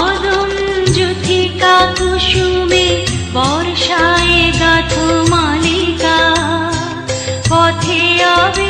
পদম যুথিকা কুসুমে বর্ষায় গাথ মালিকা। পথে আবে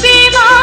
be my